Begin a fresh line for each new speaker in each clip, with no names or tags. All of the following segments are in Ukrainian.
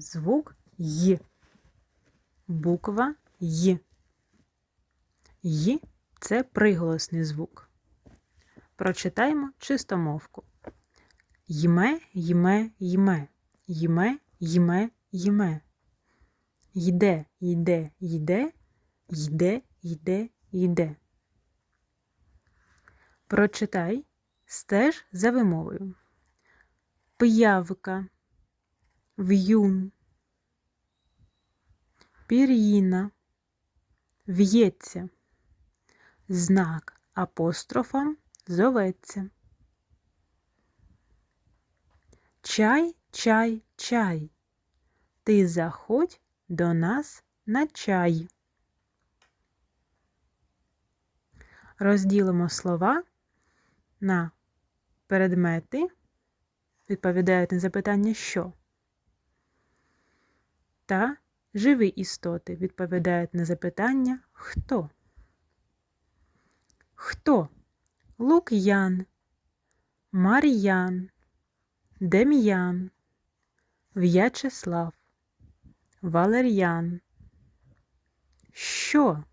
звук Й. Буква Й. Й це приголосний звук. Прочитаємо чистомовку. Йме, йме, йме. Йме, йме, йме. Йде, йде, йде, йде, йде, йде. Прочитай, стеж за вимовою. Пиявка, в'юн, пір'їна, в'ється, знак апострофом зоветься. Чай, чай, чай. Ти заходь до нас на чай. Розділимо слова на предмети, відповідають на запитання що. Та живі істоти відповідають на запитання хто. Хто? Лук'ян, Мар'ян, Дем'ян, В'ячеслав, Валер'ян. Що?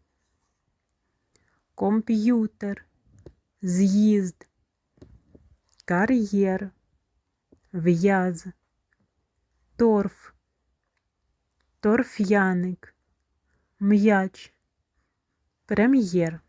Комп'ютер, з'їзд, кар'єр, в'яз, торф, торф'яник, м'яч, прем'єр.